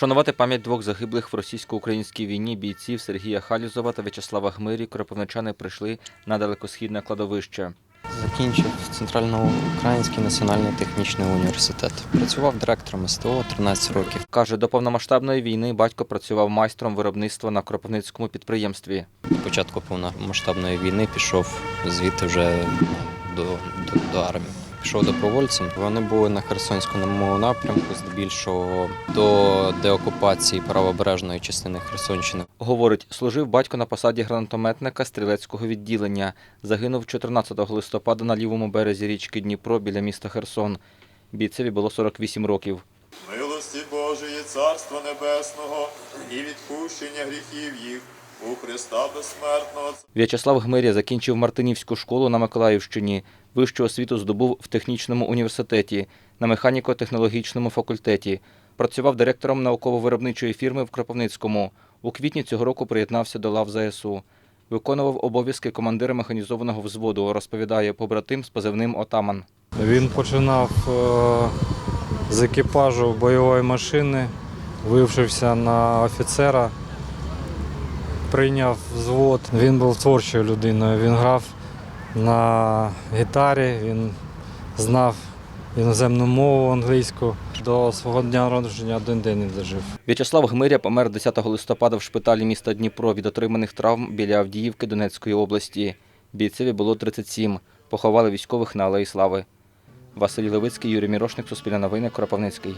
Вшанувати пам'ять двох загиблих в російсько-українській війні бійців Сергія Халізова та В'ячеслава Гмирі кропивничани прийшли на далекосхідне кладовище. Закінчив Центральноукраїнський національний технічний університет. Працював директором СТО 13 років. Каже, до повномасштабної війни батько працював майстром виробництва на кропивницькому підприємстві. До початку повномасштабної війни пішов звідти вже до, до, до армії. Пішов добровольцем. Вони були на Херсонському напрямку, здебільшого до деокупації правобережної частини Херсонщини. Говорить, служив батько на посаді гранатометника стрілецького відділення. Загинув 14 листопада на лівому березі річки Дніпро біля міста Херсон. Бійцеві було 48 років. Милості Божої, Царства Небесного і відпущення гріхів їх у Христа безсмертного. В'ячеслав Гмиря закінчив Мартинівську школу на Миколаївщині. Вищу освіту здобув в технічному університеті, на механіко-технологічному факультеті. Працював директором науково-виробничої фірми в Кропивницькому. У квітні цього року приєднався до лав ЗСУ. Виконував обов'язки командира механізованого взводу, розповідає побратим з позивним Отаман. Він починав е, з екіпажу бойової машини, вивчився на офіцера, прийняв взвод. Він був творчою людиною. Він грав на гітарі, він знав іноземну мову англійську. До свого дня народження один день не дожив. В'ячеслав Гмиря помер 10 листопада в шпиталі міста Дніпро від отриманих травм біля Авдіївки Донецької області. Бійцеві було 37. Поховали військових на Алеї Слави. Василь Левицький, Юрій Мірошник, Суспільне новини, Кропивницький.